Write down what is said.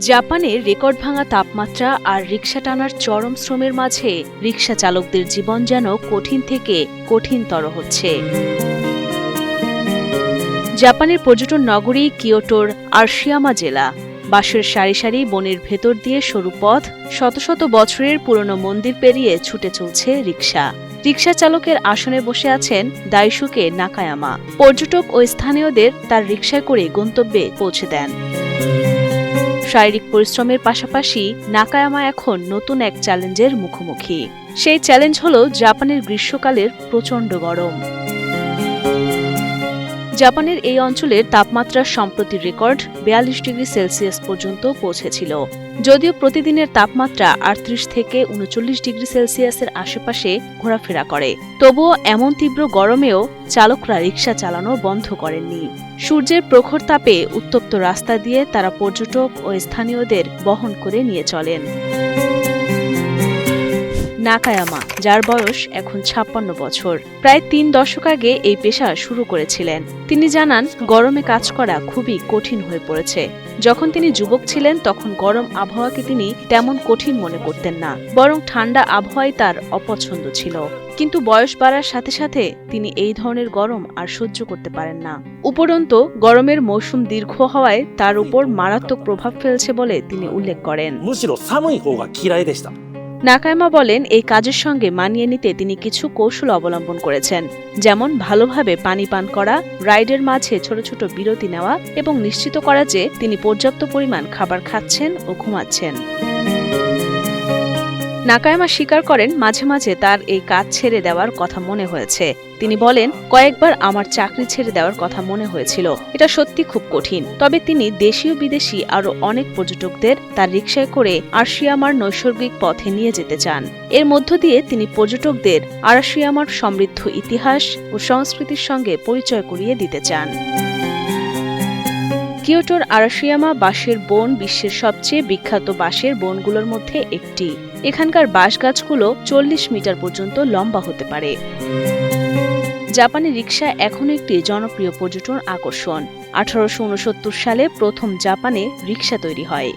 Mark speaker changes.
Speaker 1: জাপানের রেকর্ড ভাঙা তাপমাত্রা আর রিক্সা টানার চরম শ্রমের মাঝে রিক্সা চালকদের জীবন যেন কঠিন থেকে কঠিনতর হচ্ছে। জাপানের পর্যটন নগরী কিয়োটোর আরশিয়ামা জেলা, বাঁশের সারি সারি বনের ভেতর দিয়ে সরু পথ, শত শত বছরের পুরনো মন্দির পেরিয়ে ছুটে চলছে রিক্সা। রিক্সা চালকের আসনে বসে আছেন দাইসুকে নাকায়ামা। পর্যটক ও স্থানীয়দের তার রিক্সায় করে গন্তব্যে পৌঁছে দেন। শারীরিক পরিশ্রমের পাশাপাশি নাকায়ামা এখন নতুন এক চ্যালেঞ্জের মুখোমুখি। সেই চ্যালেঞ্জ হল জাপানের গ্রীষ্মকালের প্রচণ্ড গরম। জাপানের এই অঞ্চলের তাপমাত্রার সম্প্রতি রেকর্ড বিয়াল্লিশ ডিগ্রি সেলসিয়াস পর্যন্ত পৌঁছেছিল। যদিও প্রতিদিনের তাপমাত্রা আটত্রিশ থেকে উনচল্লিশ ডিগ্রি সেলসিয়াসের আশেপাশে ঘোরাফেরা করে। তবুও এমন তীব্র গরমেও চালকরা রিক্সা চালানো বন্ধ করেননি। সূর্যের প্রখর তাপে উত্তপ্ত রাস্তা দিয়ে তারা পর্যটক ও স্থানীয়দের বহন করে নিয়ে চলেন। নাকায়ামা, যার বয়স এখন ছাপ্পান্ন বছর। প্রায় তিন দশক আগে এই পেশা শুরু করেছিলেন। তিনি জানান, গরমে কাজ করা খুবই কঠিন হয়ে পড়েছে। যখন তিনি যুবক ছিলেন, তখন গরম আবহাওয়াকে তিনি তেমন কঠিন মনে করতেন না। বরং ঠান্ডা আবহাওয়াই তার অপছন্দ ছিল। কিন্তু বয়স বাড়ার সাথে সাথে তিনি এই ধরনের গরম আর সহ্য করতে পারেন না। উপরন্তু, গরমের মৌসুম দীর্ঘ হওয়ায় তার উপর মারাত্মক প্রভাব ফেলছে বলে তিনি উল্লেখ করেন। নাকায়মা বলেন, এই কাজের সঙ্গে মানিয়ে নিতে তিনি কিছু কৌশল অবলম্বন করেছেন, যেমন ভালোভাবে পানি পান করা, রাইডের মাঝে ছোট ছোট বিরতি নেওয়া এবং নিশ্চিত করা যে তিনি পর্যাপ্ত পরিমাণ খাবার খাচ্ছেন ও ঘুমাচ্ছেন। নাকায়ামা স্বীকার করেন, মাঝে মাঝে তার এই কাজ ছেড়ে দেওয়ার কথা মনে হয়েছে। তিনি বলেন, কয়েকবার আমার চাকরি ছেড়ে দেওয়ার কথা মনে হয়েছিল। এটা সত্যি খুব কঠিন। তবে তিনি দেশীয় বিদেশি আরও অনেক পর্যটকদের তার রিকশায় করে আরশিয়ামার নৈসর্গিক পথে নিয়ে যেতে চান। এর মধ্য দিয়ে তিনি পর্যটকদের আরশিয়ামার সমৃদ্ধ ইতিহাস ও সংস্কৃতির সঙ্গে পরিচয় করিয়ে দিতে চান। কিয়োটোর আরাশিয়ামা বাঁশের বন বিশ্বের সবচেয়ে বিখ্যাত বাঁশের বনগুলোর মধ্যে একটি। এখানকার বাঁশ গাছগুলো চল্লিশ মিটার পর্যন্ত লম্বা হতে পারে। জাপানি রিক্সা এখন একটি জনপ্রিয় পর্যটন আকর্ষণ। আঠারোশ উনসত্তর সালে প্রথম জাপানে রিক্সা তৈরি হয়।